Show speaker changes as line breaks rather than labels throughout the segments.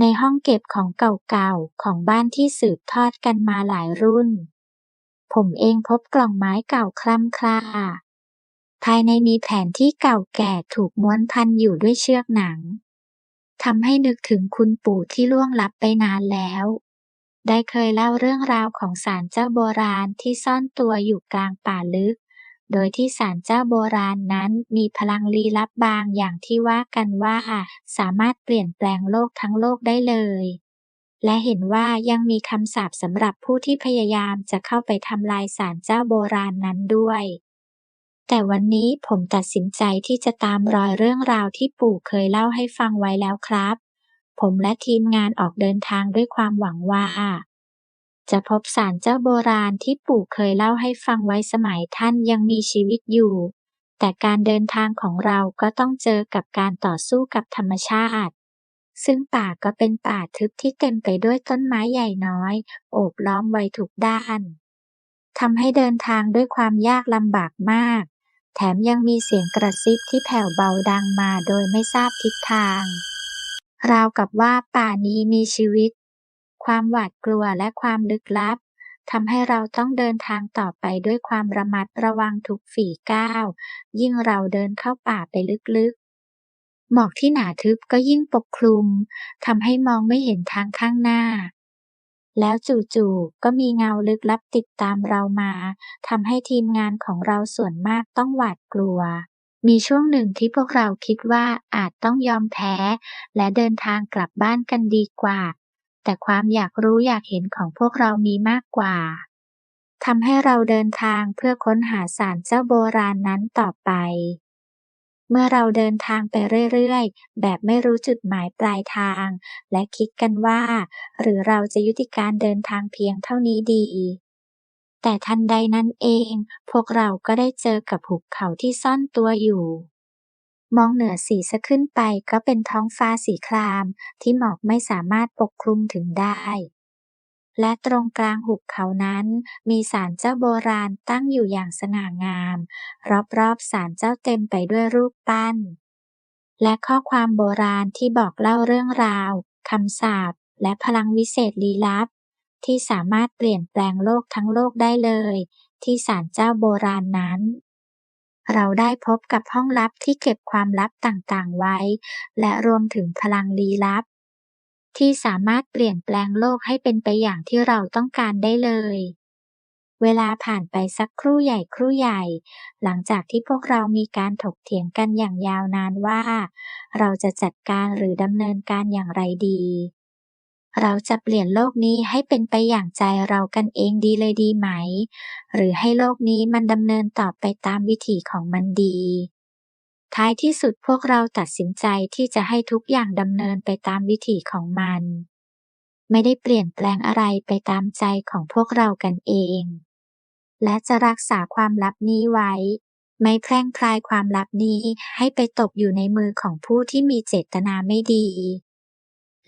ในห้องเก็บของเก่าๆของบ้านที่สืบทอดกันมาหลายรุ่น ผมเองพบกล่องไม้เก่าคล่ำคลาภายในมีแผนที่เก่าแก่ถูกม้วนพันอยู่ด้วยเชือกหนังทำให้นึกถึงคุณปู่ที่ล่วงลับไปนานแล้ว ได้เคยเล่าเรื่องราวของศาลเจ้าโบราณที่ซ่อนตัวอยู่กลางป่าลึก โดยที่ศาลเจ้าโบราณนั้นมีพลังลี้ลับบางอย่างที่ว่ากันว่าสามารถเปลี่ยนแปลงโลกทั้งโลกได้เลย และเห็นว่ายังมีคำสาปสำหรับผู้ที่พยายามจะเข้าไปทำลายศาลเจ้าโบราณนั้นด้วย แต่วันนี้ผมตัดสินใจที่จะตามรอยเรื่องราวที่ปู่เคยเล่าให้ฟังไว้แล้วครับ ผมและทีมงานออกเดินทางด้วยความหวังว่า จะพบศาลเจ้าโบราณที่ปู่เคยเล่าให้ฟังไว้สมัยท่านยังมีชีวิตอยู่ แต่การเดินทางของเราก็ต้องเจอกับการต่อสู้กับธรรมชาติ ซึ่งป่าก็เป็นป่าทึบที่เต็มไปด้วยต้นไม้ใหญ่น้อย โอบล้อมไว้ทุกด้านทำให้เดินทางด้วยความยากลำบากมาก แถมยังมีเสียงกระซิบที่แผ่วเบาดังมาโดยไม่ทราบทิศทาง ราวกับว่าป่านี้มีชีวิต ความหวาดกลัวและความลึกลับทำให้เราต้องเดินทางต่อไปด้วยความระมัดระวังทุกฝีก้าว ยิ่งเราเดินเข้าป่าไปลึกๆ หมอกที่หนาทึบก็ยิ่งปกคลุมทำให้มองไม่เห็นทางข้างหน้า แล้วจู่ๆก็มีเงาลึกลับติดตามเรามาทำให้ทีมงานของเราส่วนมากต้องหวาดกลัว มีช่วงหนึ่งที่พวกเราคิดว่าอาจต้องยอมแพ้ และเดินทางกลับบ้านกันดีกว่า แต่ความอยากรู้อยากเห็นของพวกเรามีมากกว่าทำให้เราเดินทางเพื่อค้นหาสารเจ้าโบราณนั้นต่อไป เมื่อเราเดินทางไปเรื่อยๆ แบบไม่รู้จุดหมายปลายทาง และคิดกันว่า หรือเราจะยุติการเดินทางเพียงเท่านี้ดี แต่ทันใดนั้นเอง พวกเราก็ได้เจอกับหุบเขาที่ซ่อนตัวอยู่ มองเหนือสีสะขึ้นไปก็เป็นท้องฟ้าสีครามที่หมอกไม่สามารถปกคลุมถึงได้ และตรงกลางหุบเขานั้น มีศาลเจ้าโบราณตั้งอยู่อย่างสง่างาม รอบๆศาลเจ้าเต็มไปด้วยรูปปั้น และข้อความโบราณที่บอกเล่าเรื่องราวคำสาปและพลังวิเศษลี้ลับ ที่สามารถเปลี่ยนแปลงโลกทั้งโลกได้เลย ที่ศาลเจ้าโบราณนั้น เราได้พบกับห้องลับที่เก็บความลับต่างๆ ไว้ และรวมถึงพลังลี้ลับ ที่สามารถเปลี่ยนแปลงโลกให้เป็นไปอย่างที่เราต้องการได้เลย เวลาผ่านไปสักครู่ใหญ่ครู่ใหญ่ หลังจากที่พวกเรามีการถกเถียงกันอย่างยาวนานว่า เราจะจัดการหรือดำเนินการอย่างไรดี เราจะเปลี่ยนโลกนี้ให้เป็นไปอย่างใจเรากันเองดีเลยดีไหม หรือให้โลกนี้มันดำเนินต่อไปตามวิถีของมันดี ท้ายที่สุดพวกเราตัดสินใจที่จะให้ทุกอย่างดำเนินไปตามวิถีของมัน ไม่ได้เปลี่ยนแปลงอะไรไปตามใจของพวกเรากันเอง และจะรักษาความลับนี้ไว้ไม่แพร่งพรายความลับนี้ให้ไปตกอยู่ในมือของผู้ที่มีเจตนาไม่ดี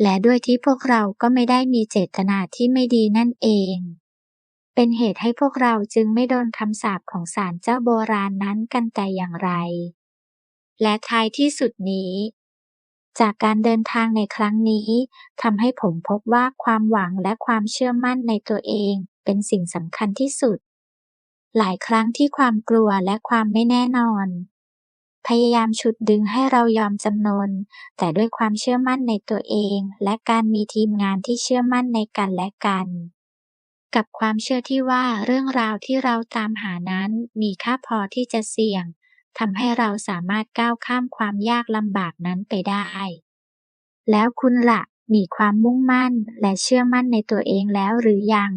และด้วยที่พวกเราก็ไม่ได้มีเจตนาที่ไม่ดีนั่นเอง เป็นเหตุให้พวกเราจึงไม่โดนคำสาปของศาลเจ้าโบราณนนั้นกันแต่อย่างไร และท้ายที่สุดนี้ จากการเดินทางในครั้งนี้ทำให้ผมพบว่าความหวังและความเชื่อมั่นในตัวเองเป็นสิ่งสำคัญที่สุด หลายครั้งที่ความกลัวและความไม่แน่นอน พยายามฉุดดึงให้เรายอมจำนน แต่ด้วยความเชื่อมั่นในตัวเอง และการมีทีมงานที่เชื่อมั่นในกันและกัน กับความเชื่อที่ว่าเรื่องราวที่เราตามหานั้นมีค่าพอที่จะเสี่ยงทำให้เราสามารถก้าวข้ามความยากลำบากนั้นไปได้ แล้วคุณละ่ะมีความมุ่งมั่นและเชื่อมั่นในตัวเองแล้วหรือยัง